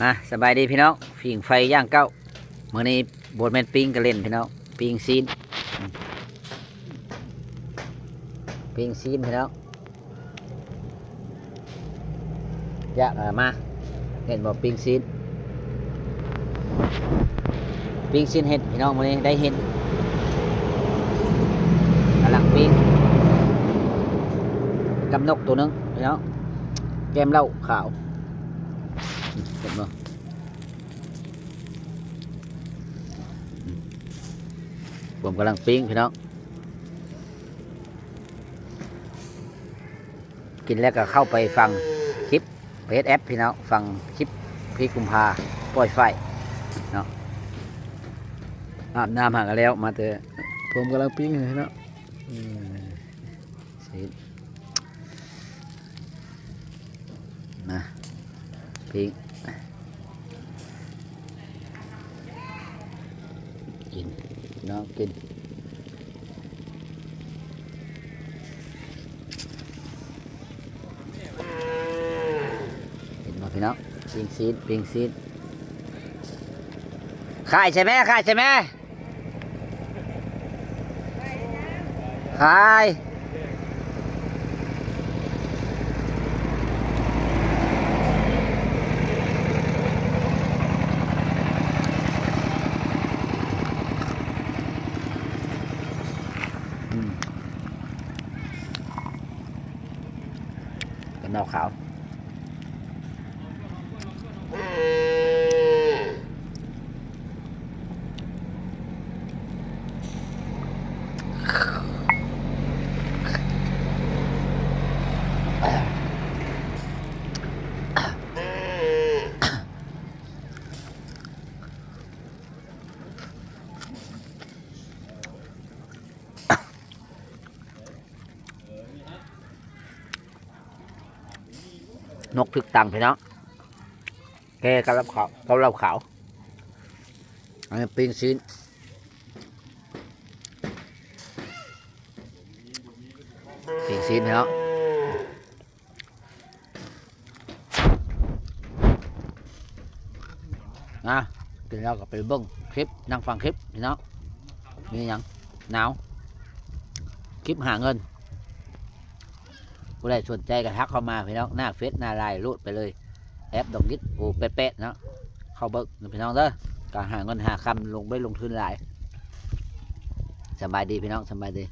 มาสบายดีพี่น้องฟิงไฟย่างเก้าเมื่อนี้บทแมนปิงก็เล่นพี่น้องปิงซีนปิงซีนพี่น้องยากเอามาเห็นบอกปิงซีนปิงซีนเห็ดพี่น้องมื่อนี้ได้เห็ดกำลังปิงกับนกตัวนึงพี่น้องแก้มเหล้าขาว เห็นบ่ผมกำลังปิ้งพี่น้อง กินแล้วก็เข้าไปฟังคลิปเพจแอปพี่น้อง ฟังคลิปพี่กุมภาปล่อยไฟเนาะอาบน้ำหากันแล้วมาเถอะผมกำลังปิ้งอยู่พี่น้องอืมสินะ ปิ้งกินน้องกินเห็นมาพี่น้องปิงซีดปิงซีดขายใช่ไหมขายใช่ไหมขาย กันดอกขาว นกถึกตังพี่น้องแกกับรับขาวกับรับขาวอันนี้ปิ้งซีนปิ้งซีนพี่น้องนะกินแล้วก็ไปเบิ้งคลิปนั่งฟังคลิปพี่น้องมีหยังหนาวคลิปหาเงิน ผู้ใดสนใจก็ทักเข้ามาพี่น้องหน้าเฟซหน้าไลน์รูดไปเลยแอปดอกนิดโอ้เป๊ะๆเนาะเข้าเบิกพี่น้องเด้อการหาเงินหาคำลงไปลงทุนหลายสบายดีพี่น้องสบายดี